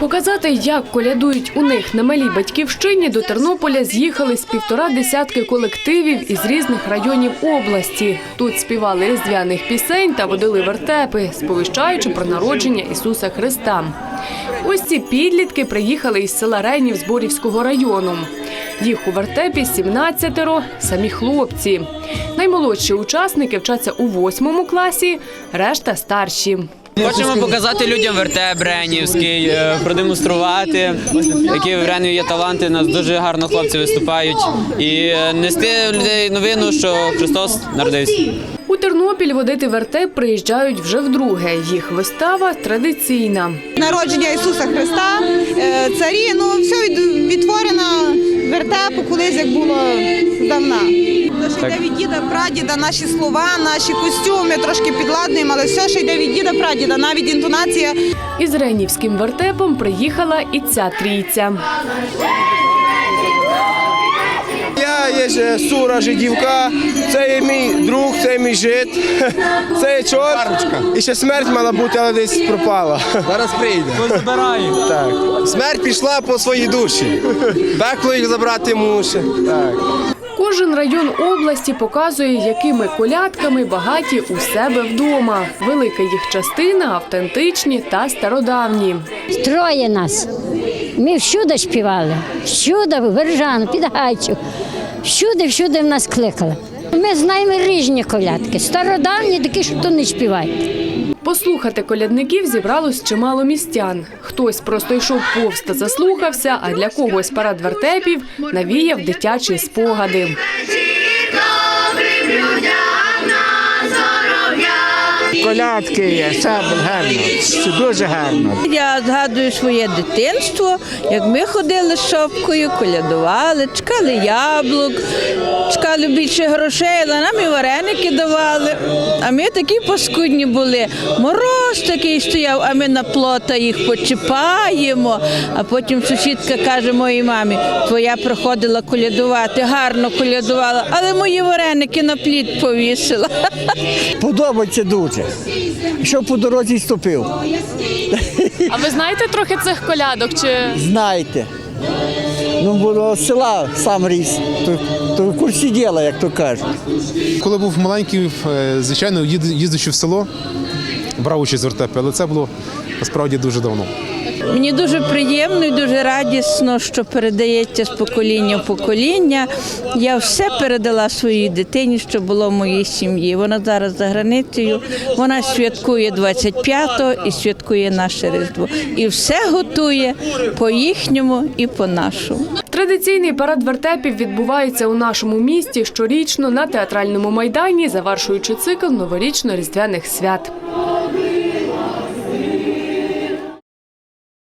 Показати, як колядують у них на малій батьківщині, до Тернополя з'їхали з півтора десятки колективів із різних районів області. Тут співали різдвяних пісень та водили вертепи, сповіщаючи про народження Ісуса Христа. Ось ці підлітки приїхали із села Рейнів Зборівського району. Їх у вертепі 17 самі хлопці. Наймолодші учасники вчаться у восьмому класі, решта старші. Хочемо показати людям вертеп Бренівський, е, продемонструвати, які в Реневі є таланти. Нас дуже гарно хлопці виступають і е, нести людей новину, що Христос народився. У Тернопіль водити вертеп приїжджають вже вдруге. Їх вистава традиційна. народження Ісуса Христа, е, царі, ну все від- відтворено вертепу колись як було давна. Що йде від діда, прадіда, наші слова, наші костюми трошки підладнуємо, але все, що йде від діда, прадіда, навіть інтонація. Із Ренівським вертепом приїхала і ця трійця. Я є сура жидівка, це є мій друг, це є мій жит, це є чорт. І ще смерть мала бути, але десь пропала. Зараз прийде. Так. Смерть пішла по своїй душі. Пекло їх забрати муше. Так. Кожен район області показує, якими колядками багаті у себе вдома. Велика їх частина автентичні та стародавні. Троє нас. Ми всюди співали. Всюди, Вержан, під Гайчу. Всюди, всюди в нас кликали. Ми знаємо різні колядки. Стародавні такі, що то не співають. Послухати колядників зібралось чимало містян. Хтось просто йшов повз та заслухався, а для когось парад вертепів навіяв дитячі спогади. Колядки є, все гарно, дуже гарно. Я згадую своє дитинство, як ми ходили з шопкою, колядували, чекали яблук, чекали більше грошей, але нам і вареники давали. А ми такі паскудні були. Мороз такий стояв, а ми на плота їх почіпаємо. А потім сусідка каже моїй мамі, твоя приходила колядувати, гарно колядувала, але мої вареники на плід повісила. Подобається дуже. Що по дорозі ступив, А ви знаєте трохи цих колядок? Чи знаєте. Ну, було з села сам ріс, то, то в курсі діла, як то кажуть. Коли був маленький, е, звичайно, їздячи в село, брав участь в вертепі, але це було насправді дуже давно. Мені дуже приємно і дуже радісно, що передається з покоління в покоління. Я все передала своїй дитині, що було в моїй сім'ї. Вона зараз за границею. Вона святкує 25-го і святкує наше Різдво. І все готує по їхньому і по нашому. Традиційний парад вертепів відбувається у нашому місті щорічно на театральному майдані, завершуючи цикл новорічно-різдвяних свят.